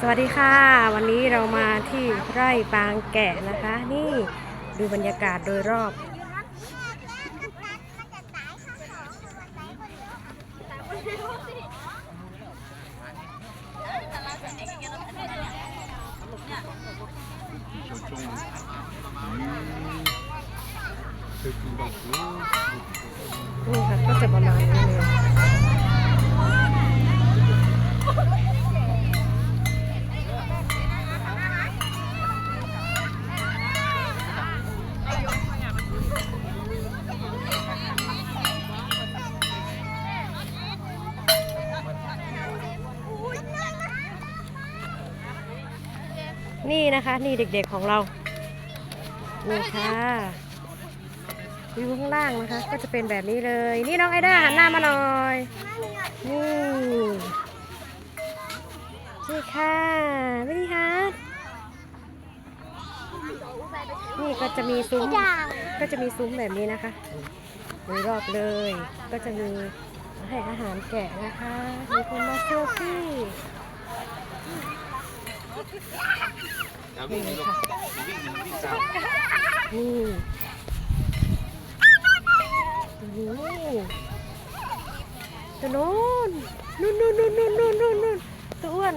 สวัสดีค่ะ วันนี้เรามาที่ไร่ปางแกะนะคะ นี่ดูบรรยากาศโดยรอบ นี่ค่ะก็จะประมาณนี้เลย นี่นะคะ นี่เด็กๆของเรานี่ค่ะวิวข้างล่างนะคะ ก็จะเป็นแบบนี้เลย นี่น้องไอด้าหันหน้ามาหน่อยนี่นี่ค่ะไม่ดีคะนี่ก็จะมีซุ้มก็จะมีซุ้มแบบนี้นะคะโดยรอบเลย ก็จะมีให้อาหารแกะนะคะมีคนมาเซลฟี่ นี่ค่ะนี่ตัวนู้นนู้นนู่นนู่นนู่นนู่นนู่นนู่นตัวอ้วน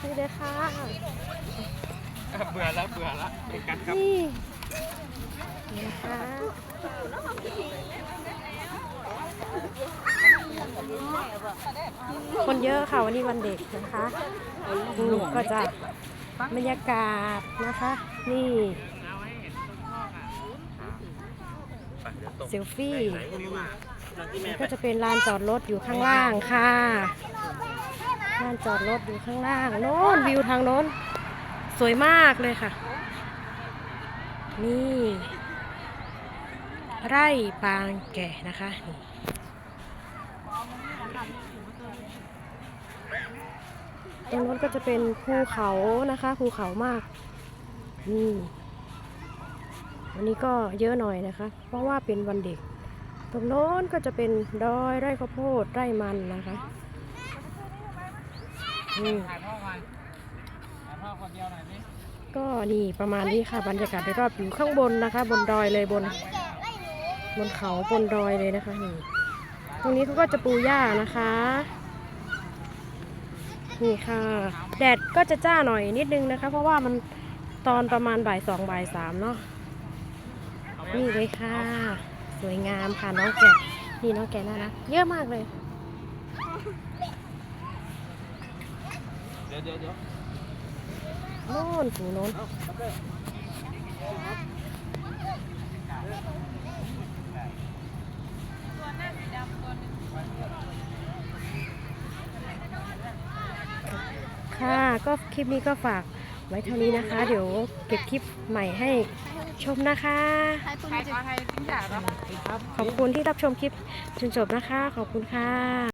นี่เลยค่ะเบื่อแล้วเบื่อแล้วเป็นกันครับนี่นะคะ คนเยอะค่ะวันนี้วันเด็กนะคะนี่ก็จะบรรยากาศนะคะ นี่เซลฟี่นี่ก็จะเป็นลานจอดรถอยู่ข้างล่างค่ะลานจอดรถอยู่ข้างล่างโน้นวิวทางโน้น สวยมากเลยค่ะ นี่ ไร่ปางแก่นะคะ ตรงนู้นก็จะเป็นภูเขานะคะภูเขามากนี่วันนี้ก็เยอะหน่อยนะคะ เพราะว่าเป็นวันเด็ก ตรงโน้นก็จะเป็นดอยไร่ข้าวโพดไร่มันนะคะนี่ถ่ายพ่อมาถ่ายพ่อคนเดียวหน่อยสิก็นี่ประมาณนี้ค่ะบรรยากาศโดยรอบอยู่ข้างบนนะคะ บนดอยเลยบน บนเขาบนดอยเลยนะคะนี่ ตรงนี้เขาก็จะปูหญ้านะคะ นี่ค่ะ แดดก็จะจ้าหน่อยนิดนึงนะคะ เพราะว่ามันตอนประมาณบ่ายสองบ่ายสามเนาะนี่เลยค่ะ สวยงามค่ะน้องแกะนี่น้องแกะน่ารักเยอะมากเลยเดี๋ยวเดี๋ยวเดี๋ยวโน่นฝูโน้นค่ะ ก็คลิปนี้ก็ฝากไว้เท่านี้นะคะ เดี๋ยวเก็บคลิปใหม่ให้ชมนะคะใครใครทิ้งจ่าครับขอบคุณที่รับชมคลิปจนจบนะคะ ขอบคุณค่ะ